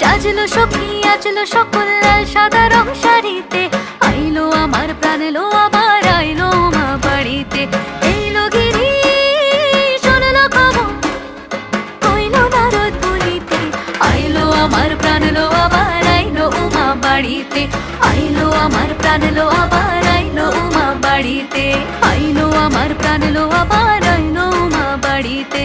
সাজলো সখী আজলো সকল লাল সাদা রং শাড়িতে। আইলো আমার প্রাণ এলো আবার আইলো মা বাড়িতে। আইলো আমার প্রাণ এলো আবার আইলো উমা বাড়িতে। আইলো আমার, প্রাণলো আবার আইলো বাড়িতে।